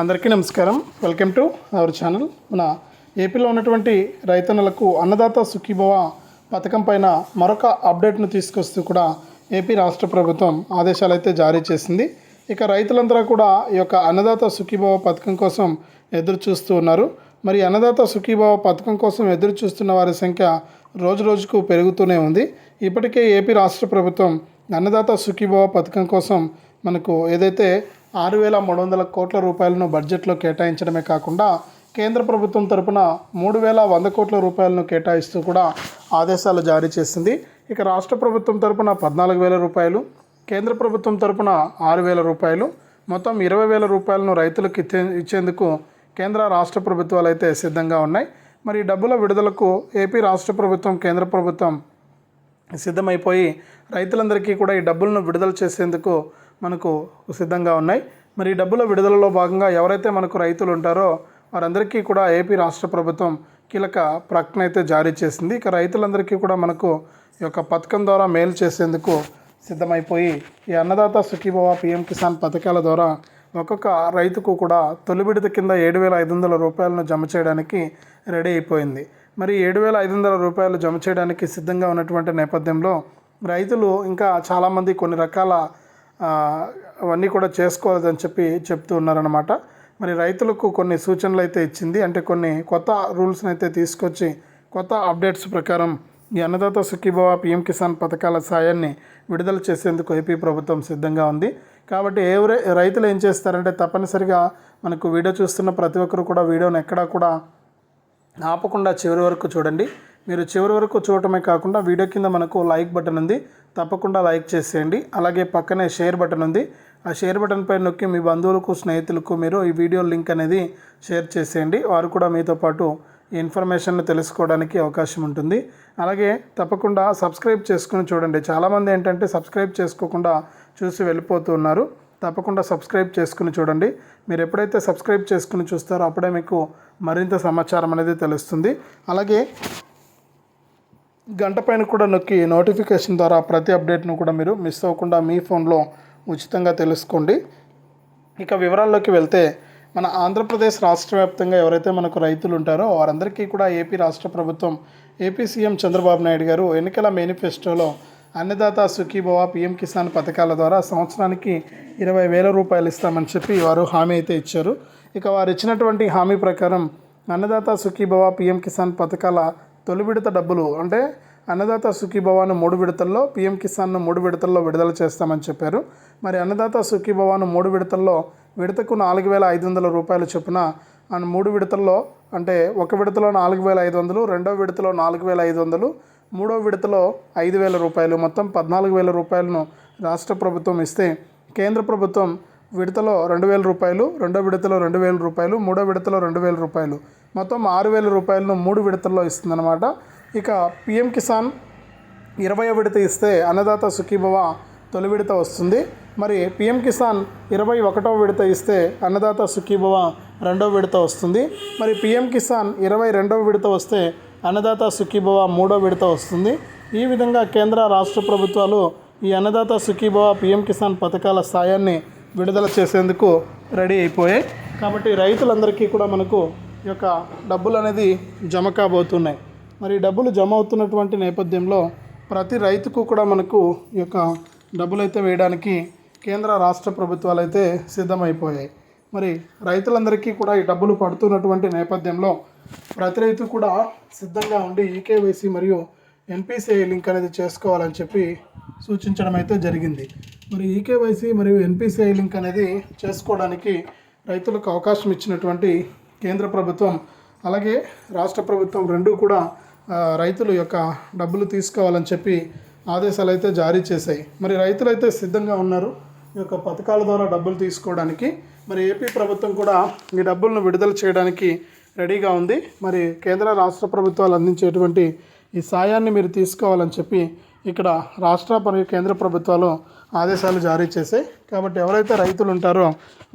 అందరికీ నమస్కారం. Welcome to our channel మన ఏపీలో ఉన్నటువంటి రైతన్నలకు అన్నదాత సుఖీభవ పథకం పైన మరొక అప్డేట్ను తీసుకొస్తూ కూడా ఏపీ రాష్ట్ర ప్రభుత్వం ఆదేశాలు అయితే జారీ చేసింది. ఇక రైతులందరూ కూడా ఈ యొక్క అన్నదాత సుఖీభవ పథకం కోసం ఎదురు చూస్తూ ఉన్నారు. మరి అన్నదాత సుఖీభవ పథకం కోసం ఎదురు చూస్తున్న వారి సంఖ్య రోజు రోజుకు పెరుగుతూనే ఉంది. ఇప్పటికే ఏపీ రాష్ట్ర ప్రభుత్వం అన్నదాత సుఖీభవ పథకం కోసం మనకు ఏదైతే ఆరు వేల మూడు వందల కోట్ల రూపాయలను బడ్జెట్లో కేటాయించడమే కాకుండా కేంద్ర ప్రభుత్వం తరపున మూడు వేల వంద కోట్ల రూపాయలను కేటాయిస్తూ కూడా ఆదేశాలు జారీ చేసింది. ఇక రాష్ట్ర ప్రభుత్వం తరపున పద్నాలుగు వేల రూపాయలు కేంద్ర ప్రభుత్వం తరపున ఆరు వేల రూపాయలు మొత్తం ఇరవై వేల రూపాయలను రైతులకు ఇచ్చే ఇచ్చేందుకు కేంద్ర రాష్ట్ర ప్రభుత్వాలు అయితే సిద్ధంగా ఉన్నాయి. మరి డబ్బుల విడుదలకు ఏపీ రాష్ట్ర ప్రభుత్వం కేంద్ర ప్రభుత్వం సిద్ధమైపోయి రైతులందరికీ కూడా ఈ డబ్బులను విడుదల చేసేందుకు మనకు సిద్ధంగా ఉన్నాయి. మరి ఈ డబ్బుల విడుదలలో భాగంగా ఎవరైతే మనకు రైతులు ఉంటారో వారందరికీ కూడా ఏపీ రాష్ట్ర ప్రభుత్వం కీలక ప్రకటన అయితే జారీ చేసింది. ఇక రైతులందరికీ కూడా మనకు ఈ యొక్క పథకం ద్వారా మేలు చేసేందుకు సిద్ధమైపోయి ఈ అన్నదాత సుఖీభవ పిఎం కిసాన్ పథకాల ద్వారా ఒక్కొక్క రైతుకు కూడా తొలి విడత కింద ఏడు వేల ఐదు వందల రూపాయలను జమ చేయడానికి రెడీ అయిపోయింది. మరి ఏడు వేల ఐదు వందల రూపాయలు జమ చేయడానికి సిద్ధంగా ఉన్నటువంటి నేపథ్యంలో రైతులు ఇంకా చాలామంది కొన్ని రకాల అవన్నీ కూడా చేసుకోవాలని చెప్పి చెప్తూ ఉన్నారనమాట మరి రైతులకు కొన్ని సూచనలు అయితే ఇచ్చింది. అంటే కొన్ని కొత్త రూల్స్ని అయితే తీసుకొచ్చి కొత్త అప్డేట్స్ ప్రకారం ఈ అన్నదాత సుఖీభవ పీఎం కిసాన్ పథకాల సాయాన్ని విడుదల చేసేందుకు ఏపీ ప్రభుత్వం సిద్ధంగా ఉంది. కాబట్టి ఏ రైతులు ఏం చేస్తారంటే తప్పనిసరిగా మనకు వీడియో చూస్తున్న ప్రతి ఒక్కరు కూడా వీడియోని ఎక్కడా కూడా ఆపకుండా చివరి వరకు చూడండి. మీరు చివరి వరకు చూడటమే కాకుండా వీడియో కింద మనకు లైక్ బటన్ ఉంది. తప్పకుండా లైక్ చేసేయండి. అలాగే పక్కనే షేర్ బటన్ ఉంది. ఆ షేర్ బటన్ పై నొక్కి మీ బంధువులకు స్నేహితులకు మీరు ఈ వీడియో లింక్ అనేది షేర్ చేసేయండి. వారు కూడా మీతో పాటు ఈ ఇన్ఫర్మేషన్ తెలుసుకోవడానికి అవకాశం ఉంటుంది. అలాగే తప్పకుండా సబ్స్క్రైబ్ చేసుకుని చూడండి. చాలామంది ఏంటంటే సబ్స్క్రైబ్ చేసుకోకుండా చూసి వెళ్ళిపోతూ ఉన్నారు. తప్పకుండా సబ్స్క్రైబ్ చేసుకుని చూడండి. మీరు ఎప్పుడైతే సబ్స్క్రైబ్ చేసుకుని చూస్తారో అప్పుడే మీకు మరింత సమాచారం అనేది తెలుస్తుంది. అలాగే గంట పైన కూడా నొక్కి నోటిఫికేషన్ ద్వారా ప్రతి అప్డేట్ను కూడా మీరు మిస్ అవ్వకుండా మీ ఫోన్లో ఉచితంగా తెలుసుకోండి. ఇక వివరాల్లోకి వెళ్తే మన ఆంధ్రప్రదేశ్ రాష్ట్ర వ్యాప్తంగా ఎవరైతే మనకు రైతులు ఉంటారో వారందరికీ కూడా ఏపీ రాష్ట్ర ప్రభుత్వం ఏపీ సీఎం చంద్రబాబు నాయుడు గారు ఎన్నికల మేనిఫెస్టోలో అన్నదాత సుఖీభవ పిఎం కిసాన్ పథకాల ద్వారా సంవత్సరానికి ఇరవై వేల రూపాయలు ఇస్తామని చెప్పి వారు హామీ అయితే ఇచ్చారు. ఇక వారు ఇచ్చినటువంటి హామీ ప్రకారం అన్నదాత సుఖీభవ పిఎం కిసాన్ పథకాల తొలి విడత డబ్బులు అంటే అన్నదాత సుఖీభవాను మూడు విడతల్లో పిఎం కిసాన్ను మూడు విడతల్లో విడుదల చేస్తామని చెప్పారు. మరి అన్నదాత సుఖీభవాను మూడు విడతల్లో విడతకు నాలుగు వేల ఐదు వందల రూపాయలు చొప్పున అండ్ మూడు విడతల్లో అంటే ఒక విడతలో నాలుగు వేల ఐదు వందలు రెండో విడతలో నాలుగు వేల ఐదు వందలు మూడో విడతలో ఐదు వేల రూపాయలు మొత్తం పద్నాలుగు వేల రూపాయలను రాష్ట్ర ప్రభుత్వం ఇస్తే కేంద్ర ప్రభుత్వం విడతలో రెండు వేల రూపాయలు రెండో విడతలో రెండు వేల రూపాయలు మూడో విడతలో రెండు వేల రూపాయలు మొత్తం ఆరు వేల రూపాయలను మూడు విడతల్లో ఇస్తుందన్నమాట. ఇక పిఎం కిసాన్ ఇరవై విడత ఇస్తే అన్నదాత సుఖీభవ తొలి విడత వస్తుంది. మరి పిఎం కిసాన్ ఇరవై ఒకటో విడత ఇస్తే అన్నదాత సుఖీభవ రెండో విడత వస్తుంది. మరి పిఎం కిసాన్ ఇరవై రెండవ విడత వస్తే అన్నదాత సుఖీభవ మూడో విడత వస్తుంది. ఈ విధంగా కేంద్ర రాష్ట్ర ప్రభుత్వాలు ఈ అన్నదాత సుఖీభవ పిఎం కిసాన్ పథకాల సాయాన్ని విడుదల చేసేందుకు రెడీ అయిపోయాయి. కాబట్టి రైతులందరికీ కూడా మనకు యొక్క డబ్బులు అనేది జమ కాబోతున్నాయి. మరి డబ్బులు జమ అవుతున్నటువంటి నేపథ్యంలో ప్రతి రైతుకు కూడా మనకు ఈ యొక్క డబ్బులు అయితే వేయడానికి కేంద్ర రాష్ట్ర ప్రభుత్వాలు అయితే సిద్ధమైపోయాయి. మరి రైతులందరికీ కూడా ఈ డబ్బులు పడుతున్నటువంటి నేపథ్యంలో ప్రతి రైతు కూడా సిద్ధంగా ఉండి ఈకేవైసీ మరియు ఎన్పిసిఐ లింక్ అనేది చేసుకోవాలని చెప్పి సూచించడం అయితే జరిగింది. మరి ఈకేవైసీ మరియు ఎన్పిసిఐ లింక్ అనేది చేసుకోవడానికి రైతులకు అవకాశం ఇచ్చినటువంటి కేంద్ర ప్రభుత్వం అలాగే రాష్ట్ర ప్రభుత్వం రెండూ కూడా రైతుల యొక్క డబ్బులు తీసుకోవాలని చెప్పి ఆదేశాలు అయితే జారీ చేశాయి. మరి రైతులు అయితే సిద్ధంగా ఉన్నారు ఈ యొక్క పథకాల ద్వారా డబ్బులు తీసుకోవడానికి. మరి ఏపీ ప్రభుత్వం కూడా ఈ డబ్బులను విడుదల చేయడానికి రెడీగా ఉంది. మరి కేంద్ర రాష్ట్ర ప్రభుత్వాలు అందించేటువంటి ఈ సాయాన్ని మీరు తీసుకోవాలని చెప్పి ఇక్కడ రాష్ట్ర మరియు కేంద్ర ప్రభుత్వాలు ఆదేశాలు జారీ చేశాయి. కాబట్టి ఎవరైతే రైతులు ఉంటారో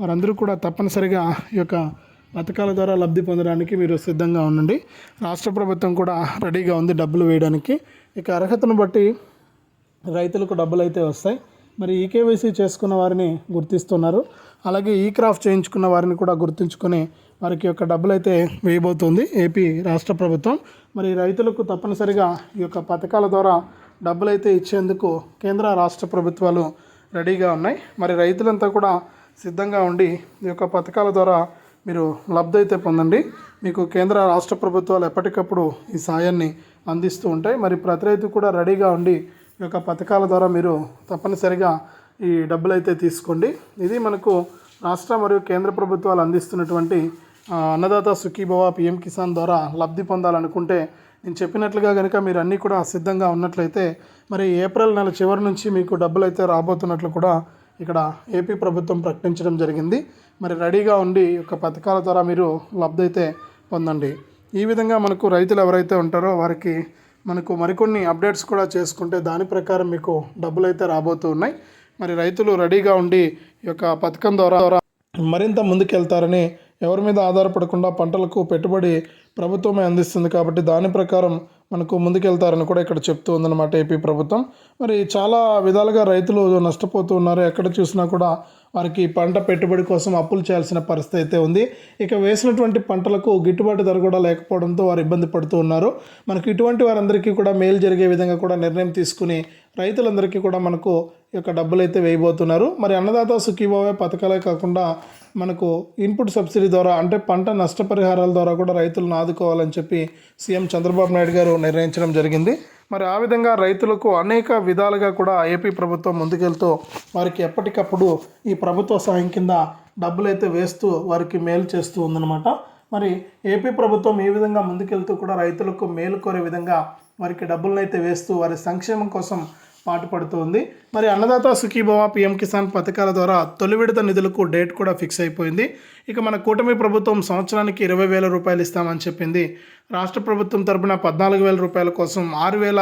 వారందరూ కూడా తప్పనిసరిగా ఈ యొక్క పథకాల ద్వారా లబ్ధి పొందడానికి మీరు సిద్ధంగా ఉండండి. రాష్ట్ర ప్రభుత్వం కూడా రెడీగా ఉంది డబ్బులు వేయడానికి. ఇక అర్హతను బట్టి రైతులకు డబ్బులు అయితే వస్తాయి. మరి ఈకేవైసీ చేసుకున్న వారిని గుర్తిస్తున్నారు. అలాగే ఈ క్రాఫ్ట్ చేయించుకున్న వారిని కూడా గుర్తుంచుకొని వారికి యొక్క డబ్బులు అయితే వేయబోతుంది ఏపీ రాష్ట్ర ప్రభుత్వం. మరి రైతులకు తప్పనిసరిగా ఈ యొక్క పథకాల ద్వారా డబ్బులు అయితే ఇచ్చేందుకు కేంద్ర రాష్ట్ర ప్రభుత్వాలు రెడీగా ఉన్నాయి. మరి రైతులంతా కూడా సిద్ధంగా ఉండి ఈ యొక్క పథకాల ద్వారా మీరు లబ్ధి అయితే పొందండి. మీకు కేంద్ర రాష్ట్ర ప్రభుత్వాలు ఎప్పటికప్పుడు ఈ సాయాన్ని అందిస్తూ ఉంటాయి. మరి ప్రతి రైతు కూడా రెడీగా ఉండి ఈ యొక్క పథకాల ద్వారా మీరు తప్పనిసరిగా ఈ డబ్బులు అయితే తీసుకోండి. ఇది మనకు రాష్ట్ర మరియు కేంద్ర ప్రభుత్వాలు అందిస్తున్నటువంటి అన్నదాత సుఖీభవ పిఎం కిసాన్ ద్వారా లబ్ధి పొందాలనుకుంటే నేను చెప్పినట్లుగా కనుక మీరు అన్నీ కూడా సిద్ధంగా ఉన్నట్లయితే మరి ఏప్రిల్ నెల చివరి నుంచి మీకు డబ్బులు అయితే రాబోతున్నట్లు కూడా ఇక్కడ ఏపీ ప్రభుత్వం ప్రకటించడం జరిగింది. మరి రెడీగా ఉండి యొక్క పథకాల ద్వారా మీరు లబ్ధి అయితే పొందండి. ఈ విధంగా మనకు రైతులు ఎవరైతే ఉంటారో వారికి మనకు మరికొన్ని అప్డేట్స్ కూడా చేసుకుంటే దాని ప్రకారం మీకు డబ్బులు అయితే రాబోతూ ఉన్నాయి. మరి రైతులు రెడీగా ఉండి ఈ యొక్క పథకం ద్వారా మరింత ముందుకెళ్తారని ఎవరి మీద ఆధారపడకుండా పంటలకు పెట్టుబడి ప్రభుత్వమే అందిస్తుంది కాబట్టి దాని ప్రకారం మనకు ముందుకెళ్తారని కూడా ఇక్కడ చెప్తూ ఉందన్నమాట ఏపీ ప్రభుత్వం. మరి చాలా విధాలుగా రైతులు నష్టపోతూ ఉన్నారు. ఎక్కడ చూసినా కూడా వారికి పంట పెట్టుబడి కోసం అప్పులు చేయాల్సిన పరిస్థితి అయితే ఉంది. ఇక వేసినటువంటి పంటలకు గిట్టుబాటు ధర కూడా లేకపోవడంతో వారు ఇబ్బంది పడుతూ ఉన్నారు. మనకు ఇటువంటి వారందరికీ కూడా మేలు జరిగే విధంగా కూడా నిర్ణయం తీసుకుని రైతులందరికీ కూడా మనకు ఈ యొక్క డబ్బులు అయితే వేయబోతున్నారు. మరి అన్నదాత సుఖీభావే పథకాలే కాకుండా మనకు ఇన్పుట్ సబ్సిడీ ద్వారా అంటే పంట నష్టపరిహారాల ద్వారా కూడా రైతులను ఆదుకోవాలని చెప్పి సీఎం చంద్రబాబు నాయుడు గారు నిర్ణయించడం జరిగింది. మరి ఆ విధంగా రైతులకు అనేక విధాలుగా కూడా ఏపీ ప్రభుత్వం ముందుకెళ్తూ వారికి ఎప్పటికప్పుడు ఈ ప్రభుత్వ సాయం కింద డబ్బులు అయితే వేస్తూ వారికి మేలు చేస్తూ ఉందన్నమాట. మరి ఏపీ ప్రభుత్వం ఈ విధంగా ముందుకెళ్తూ కూడా రైతులకు మేలు కోరే విధంగా వారికి డబ్బులను అయితే వేస్తూ వారి సంక్షేమం కోసం పాటుపడుతోంది మరి అన్నదాత సుఖీభవ పిఎం కిసాన్ పథకాల ద్వారా తొలి విడత నిధులకు డేట్ కూడా ఫిక్స్ అయిపోయింది. ఇక మన కూటమి ప్రభుత్వం సంవత్సరానికి ఇరవై వేల రూపాయలు ఇస్తామని చెప్పింది. రాష్ట్ర ప్రభుత్వం తరపున పద్నాలుగు వేల రూపాయల కోసం ఆరు వేల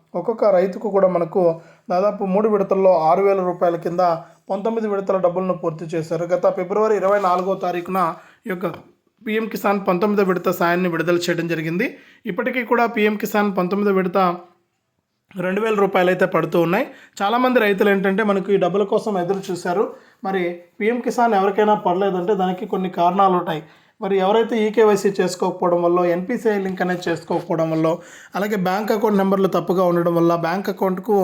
ఒక్కొక్క రైతుకు కూడా మనకు దాదాపు మూడు విడతల్లో ఆరు వేల రూపాయల కింద పంతొమ్మిది విడతల డబ్బులను పూర్తి చేశారు. గత ఫిబ్రవరి ఇరవై నాలుగో తారీఖున ఈ యొక్క పిఎం కిసాన్ పంతొమ్మిదో విడత సాయాన్ని విడుదల చేయడం జరిగింది. ఇప్పటికీ కూడా పిఎం కిసాన్ పంతొమ్మిదో విడత రెండు వేల రూపాయలు అయితే పడుతూ ఉన్నాయి. చాలామంది రైతులు ఏంటంటే మనకు ఈ డబ్బుల కోసం ఎదురు చూశారు. మరి పిఎం కిసాన్ ఎవరికైనా పడలేదంటే దానికి కొన్ని కారణాలు ఉంటాయి. మరి ఎవరైతే ఈకేవైసీ చేసుకోకపోవడం వల్ల ఎన్పిసిఐ లింక్ అనేది చేసుకోకపోవడం వల్ల అలాగే బ్యాంక్ అకౌంట్ నెంబర్లు తప్పుగా ఉండడం వల్ల బ్యాంక్ అకౌంట్కు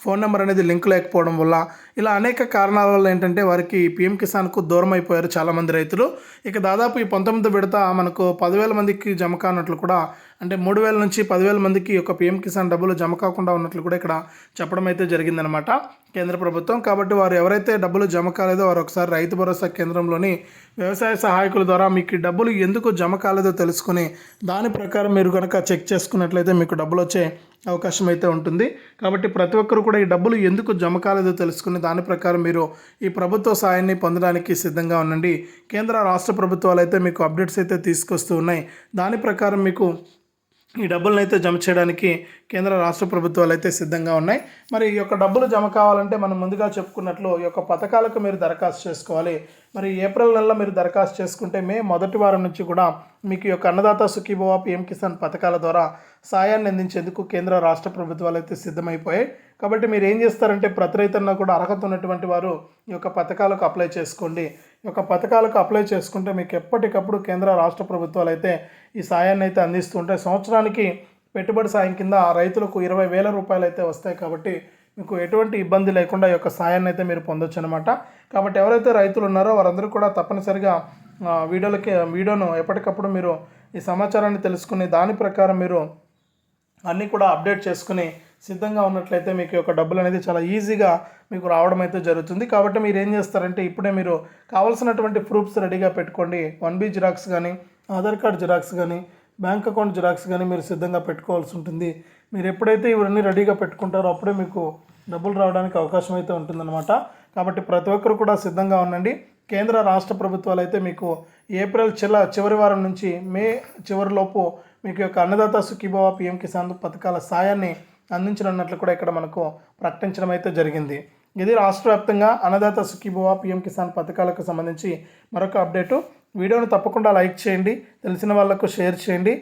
ఫోన్ నెంబర్ అనేది లింక్ లేకపోవడం వల్ల ఇలా అనేక కారణాల వల్ల ఏంటంటే వారికి పిఎం కిసాన్కు దూరం అయిపోయారు చాలామంది రైతులు. ఇక దాదాపు ఈ పంతొమ్మిది విడత మనకు పదివేల మందికి జమ కానట్లు కూడా అంటే మూడు వేల నుంచి పదివేల మందికి ఒక పిఎం కిసాన్ డబ్బులు జమ కాకుండా ఉన్నట్లు కూడా ఇక్కడ చెప్పడం అయితే జరిగిందనమాట కేంద్ర ప్రభుత్వం కాబట్టి వారు ఎవరైతే డబ్బులు జమ కాలేదో వారు ఒకసారి రైతు భరోసా కేంద్రంలోని వ్యవసాయ సహాయకుల ద్వారా మీకు ఈ డబ్బులు ఎందుకు జమ కాలేదో తెలుసుకుని దాని ప్రకారం మీరు కనుక చెక్ చేసుకున్నట్లయితే మీకు డబ్బులు వచ్చే అవకాశం అయితే ఉంటుంది. కాబట్టి ప్రతి ఒక్కరు కూడా ఈ డబ్బులు ఎందుకు జమ కాలేదో తెలుసుకుని దాని ప్రకారం మీరు ఈ ప్రభుత్వ సాయాన్ని పొందడానికి సిద్ధంగా ఉండండి. కేంద్ర రాష్ట్ర ప్రభుత్వాలు అయితే మీకు అప్డేట్స్ అయితే తీసుకొస్తూ ఉన్నాయి. దాని ప్రకారం మీకు ఈ డబ్బులను అయితే జమ చేయడానికి కేంద్ర రాష్ట్ర ప్రభుత్వాలు అయితే సిద్ధంగా ఉన్నాయి. మరి ఈ యొక్క డబ్బులు జమ కావాలంటే మనం ముందుగా చెప్పుకున్నట్లు ఈ యొక్క పథకాలకు మీరు దరఖాస్తు చేసుకోవాలి. మరి ఏప్రిల్ నెలలో మీరు దరఖాస్తు చేసుకుంటే మే మొదటి వారం నుంచి కూడా మీకు ఈ యొక్క అన్నదాత సుఖీభవ పిఎం కిసాన్ పథకాల ద్వారా సాయాన్ని అందించేందుకు కేంద్ర రాష్ట్ర ప్రభుత్వాలు అయితే సిద్ధమైపోయాయి. కాబట్టి మీరు ఏం చేస్తారంటే ప్రతి రైతన్న కూడా అర్హత ఉన్నటువంటి వారు ఈ యొక్క పథకాలకు అప్లై చేసుకోండి. యొక్క పథకాలకు అప్లై చేసుకుంటే మీకు ఎప్పటికప్పుడు కేంద్ర రాష్ట్ర ప్రభుత్వాలు అయితే ఈ సాయాన్ని అయితే అందిస్తుంటాయి సంవత్సరానికి పెట్టుబడి సాయం కింద రైతులకు ఇరవై వేల రూపాయలు అయితే వస్తాయి కాబట్టి మీకు ఎటువంటి ఇబ్బంది లేకుండా ఈ యొక్క సాయాన్ని అయితే మీరు పొందొచ్చు అనమాట కాబట్టి ఎవరైతే రైతులు ఉన్నారో వారందరూ కూడా తప్పనిసరిగా వీడియోలకి వీడియోను ఎప్పటికప్పుడు మీరు ఈ సమాచారాన్ని తెలుసుకుని దాని ప్రకారం మీరు అన్నీ కూడా అప్డేట్ చేసుకుని సిద్ధంగా ఉన్నట్లయితే మీకు యొక్క డబ్బులు అనేది చాలా ఈజీగా మీకు రావడం అయితే జరుగుతుంది. కాబట్టి మీరు ఏం చేస్తారంటే ఇప్పుడే మీరు కావాల్సినటువంటి ప్రూఫ్స్ రెడీగా పెట్టుకోండి. వన్ బీ జిరాక్స్ కానీ ఆధార్ కార్డ్ జిరాక్స్ కానీ బ్యాంక్ అకౌంట్ జిరాక్స్ కానీ మీరు సిద్ధంగా పెట్టుకోవాల్సి ఉంటుంది. మీరు ఎప్పుడైతే ఇవన్నీ రెడీగా పెట్టుకుంటారో అప్పుడే మీకు డబ్బులు రావడానికి అవకాశం అయితే ఉంటుందన్నమాట. కాబట్టి ప్రతి ఒక్కరు కూడా సిద్ధంగా ఉండండి. కేంద్ర రాష్ట్ర ప్రభుత్వాలు అయితే మీకు ఏప్రిల్ చిల చివరి వారం నుంచి మే చివరిలోపు మీకు యొక్క అన్నదాత సుఖీభవ పిఎం కిసాన్ పథకాల సాయాన్ని అందించనున్నట్లు కూడా ఇక్కడ మనకు ప్రకటించడం అయితే జరిగింది. ఇది రాష్ట్ర వ్యాప్తంగా అన్నదాత సుఖీభవ పిఎం కిసాన్ పథకాలకు సంబంధించి మరొక అప్డేటు. వీడియోను తప్పకుండా లైక్ చేయండి తెలిసిన వాళ్ళకు షేర్ చేయండి.